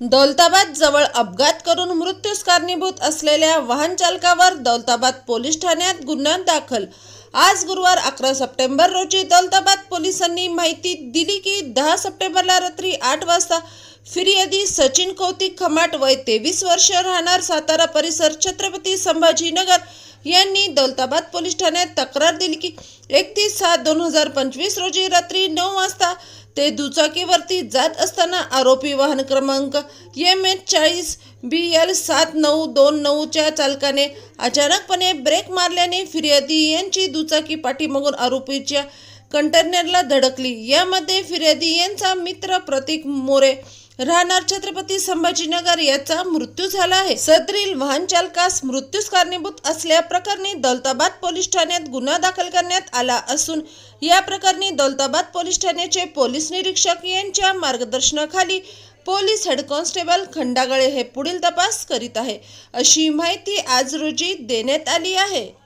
दौलताबाद जवळ अपघात करून मृत्यूस कारणीभूत असलेल्या वाहन चालकावर दौलताबाद पोलीस ठाण्यात गुन्हा दाखल. आज गुरुवार अकरा सप्टेंबर रोजी दौलताबाद पोलिसांनी माहिती दिली की दहा सप्टेंबरला रात्री आठ वाजता फिर्यादी सचिन कौतिक खमाट वय तेवीस वर्ष राहणार सातारा परिसर छत्रपती संभाजीनगर यांनी दौलताबाद पोलीस ठाण्यात तक्रार दिली की एकतीस सात दोन हजार पंचवीस रोजी रात्री नऊ वाजता ते दुचाकीवरती जात असताना आरोपी वाहन क्रमांक एम एच चाळीस बी एल सात नऊ दोन नऊच्या चालकाने अचानकपणे ब्रेक मारल्याने फिर्यादी यांची दुचाकी पाठीमागून आरोपीच्या कंटेनरला धडकली. यामध्ये फिर्यादी यांचा मित्र प्रतीक मोरे राहणार छत्रपती संभाजीनगर याचा मृत्यू झाला आहे. सदरील वाहन चालकास मृत्यूस कारणीभूत असल्या प्रकरणी दौलताबाद पोलीस ठाण्यात गुन्हा दाखल करण्यात आला असून या प्रकरणी दौलताबाद पोलीस ठाण्याचे पोलीस निरीक्षक यांच्या मार्गदर्शनाखाली पोलीस हेड कॉन्स्टेबल खंडागळे हे पुढील तपास करीत आहे. अशी माहिती आज रोजी देण्यात आली आहे.